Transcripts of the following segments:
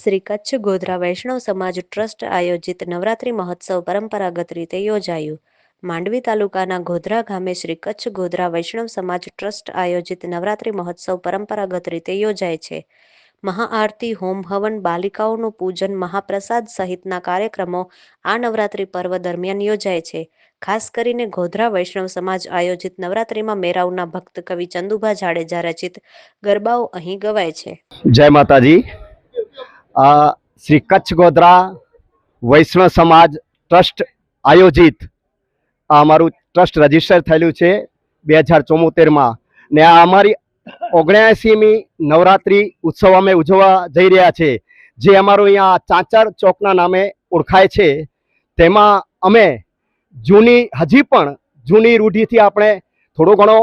શ્રી કચ્છ ગોધરા વૈષ્ણવ સમાજ ટ્રસ્ટ આયોજિત નવરાત્રિ મહોત્સવ પરંપરાગત રીતે યોજાયું. માંડવી તાલુકાના ગોધરા ગામે શ્રી કચ્છ ગોધરા વૈષ્ણવ સમાજ ટ્રસ્ટ આયોજિત નવરાત્રિ મહોત્સવ પરંપરાગત રીતે યોજાય છે. મહાઆરતી, હોમ હવન, બાલિકાઓનું પૂજન, મહાપ્રસાદ સહિતના કાર્યક્રમો આ નવરાત્રિ પર્વ દરમિયાન યોજાય છે. ખાસ કરીને ગોધરા વૈષ્ણવ સમાજ આયોજિત નવરાત્રિમાં મેરાવના ભક્ત કવિ ચંદુભા જાડેજા રચિત ગરબાઓ અહીં ગવાય છે. જય માતાજી. શ્રી કચ્છ ગોધરા વૈષ્ણવ સમાજ ટ્રસ્ટ આયોજિત આ અમારું ટ્રસ્ટ રજિસ્ટર થયેલું છે બે હજાર ચોમોતેરમાં. ને આ અમારી ઓગણ્યાસીમી નવરાત્રિ ઉત્સવ અમે ઉજવવા જઈ રહ્યા છે. જે અમારું અહીંયા ચાંચર ચોકના નામે ઓળખાય છે. તેમાં અમે જૂની, હજી પણ જૂની રૂઢિથી આપણે થોડો ઘણો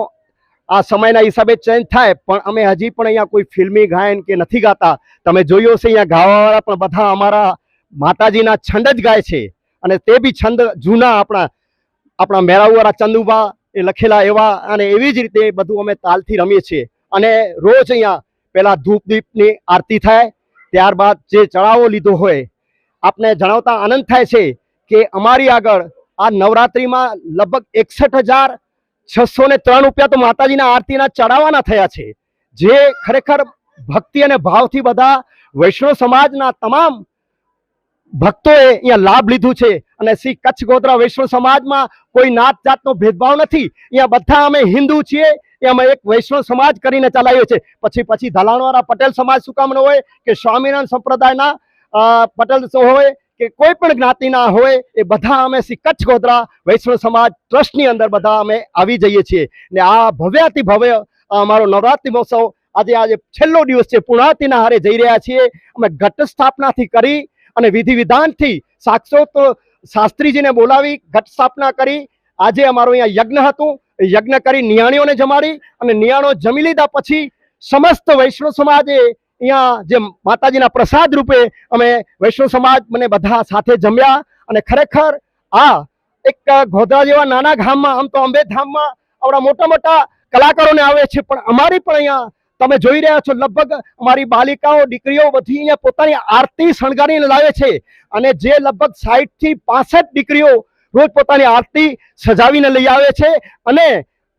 આ સમયના હિસાબે ચેન્જ થાય, પણ અમે હજી પણ અહીંયા કોઈ ફિલ્મી ગાયન કે નથી ગાતા. તમે જોયું હશે અહીંયા ગાવાવાળા પણ બધા અમારા માતાજીના છંદ જ ગાય છે. અને તે બી છંદ જૂના આપણા આપણા મેરાઉવાળા ચંદુબા એ લખેલા એવા અને એવી જ રીતે બધું અમે તાલથી રમીએ છીએ. અને રોજ અહીંયા પહેલાં ધૂપ દીપની આરતી થાય, ત્યારબાદ જે ચડાવો લીધો હોય, આપને જણાવતા આનંદ થાય છે કે અમારી આગળ આ નવરાત્રિમાં લગભગ એકસઠ હજાર છસો ને ત્રણ રૂપિયા તો માતાજીના આરતીના ચડાવવાના થયા છે. જે ખરેખર ભક્તિ અને ભાવથી બધા વૈષ્ણવ સમાજના તમામ ભક્તોએ અહીંયા લાભ લીધું છે અને શ્રી કચ્છ ગોધરા વૈષ્ણવ સમાજમાં કોઈ નાત જાતનો ભેદભાવ નથી. અહીંયા બધા અમે હિન્દુ છીએ એ અમે એક વૈષ્ણવ સમાજ કરીને ચલાવીએ છીએ. પછી પછી ધલાણવાળા પટેલ સમાજ શું કામ હોય કે સ્વામિનારાયણ સંપ્રદાયના પટેલ હોય કે કોઈ પણ જ્ઞાતિના હોય એ બધા અમે શ્રી કચ્છ ગોધરા વૈષ્ણવ સમાજ ટ્રસ્ટની અંદર બધા અમે આવી જઈએ છીએ. ને આ ભવ્યાતિ ભવ્ય અમારો નવરાત્રિ મહોત્સવ આજે આજે છેલ્લો દિવસ છે. પૂર્ણાતિના હારે જઈ રહ્યા છીએ. અમે ઘટ સ્થાપનાથી કરી અને વિધિ વિધાનથી સાક્ષોત શાસ્ત્રીજીને બોલાવી ઘટ સ્થાપના કરી. આજે અમારું અહીંયા યજ્ઞ હતું. યજ્ઞ કરી નિયાણીઓને જમાડી અને નિયાણો જમી લીધા પછી સમસ્ત વૈષ્ણવ સમાજે અહીંયા જે માતાજીના પ્રસાદ રૂપે અમે વૈષ્ણવ સમાજ મને બધા સાથે જમ્યા અને ખરેખર આ એક ગોધરા જેવા નાના ગામમાં, આમ તો અંબેધામમાં આવડા મોટા મોટા કલાકારોને આવે છે, પણ અમારી પણ અહીંયા તમે જોઈ રહ્યા છો, લગભગ અમારી બાલિકાઓ, દીકરીઓ બધી અહીંયા પોતાની આરતી શણગારીને લાવે છે અને જે લગભગ સાઈઠથી પાસઠ દીકરીઓ રોજ પોતાની આરતી સજાવીને લઈ આવે છે અને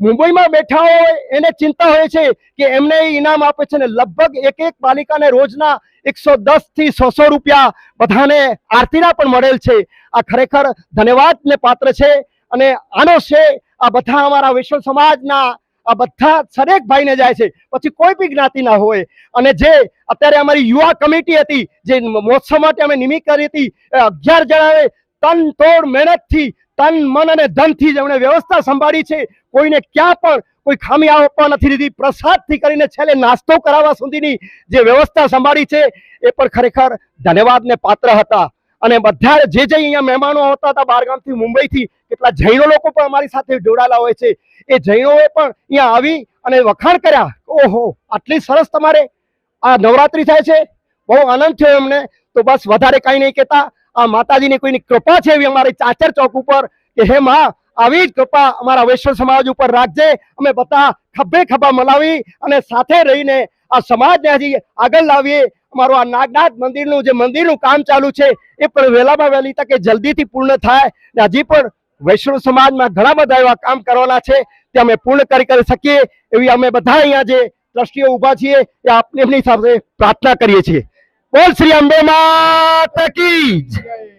મુંબઈમાં બેઠા હોય એને ચિંતા હોય છે કે એમને ઇનામ આપે છે ને લગભગ એક એક પાલિકાને રોજના એકસો દસથી છસો રૂપિયા બધાને આરતીના પણ મળેલ છે. આ ખરેખર ધન્યવાદને પાત્ર છે અને આનો છે, આ બધા અમારા વિશ્વ સમાજના, આ બધા દરેક ભાઈને જાય છે. પછી કોઈ બી જ્ઞાતિના હોય. અને જે અત્યારે અમારી યુવા કમિટી હતી, જે મહોત્સવ માટે અમે નિમિત્ત કરી હતી, એ અગિયાર જણાએ તન તોડ મહેનતથી તન, મન અને ધનથી જેમણે વ્યવસ્થા સંભાળી છે. કોઈને ક્યાં પણ કોઈ ખામી આપવા નથી દીધી. પ્રસાદથી કરીને છેલ્લે નાસ્તો કરાવવા સુધીની જે વ્યવસ્થા સંભાળી છે, એ પણ ખરેખર ધન્યવાદને પાત્ર હતા. અને બધા જે જે અહીંયા મહેમાનો આવતા હતા બહારગામથી, મુંબઈથી, કેટલા જૈનો લોકો પણ અમારી સાથે જોડાયેલા હોય છે. એ જૈનોએ પણ અહીંયા આવી અને વખાણ કર્યા. ઓહો, આટલી સરસ તમારે. આ નવરાત્રિ થાય છે. બહુ આનંદ થયો એમને. તો બસ વધારે કાંઈ નહીં કહેતા. આ માતાજીની કોઈની કૃપા છે એવી અમારી ચાચર ચોક ઉપર કે હે માં, આવી જ કૃપા અમારા વૈષ્ણવ સમાજ ઉપર રાખજે. અમે બધા ખભે ખભા મલાવી અને સાથે રહીને આ સમાજને હજી આગળ લાવીએ. અમારું આ નાગનાથ મંદિરનું જે મંદિરનું કામ ચાલુ છે, એ પણ વહેલામાં વહેલી તકે જલ્દીથી પૂર્ણ થાય. ને હજી પણ વૈષ્ણવ સમાજમાં ઘણા બધા એવા કામ કરવાના છે, તે અમે પૂર્ણ કરી કરી શકીએ. એવી અમે બધા અહીંયા જે ટ્રસ્ટીઓ ઊભા છીએ, એ આપની એમની સાથે પ્રાર્થના કરીએ છીએ. બોલ શ્રી અંબે માતા કી જય.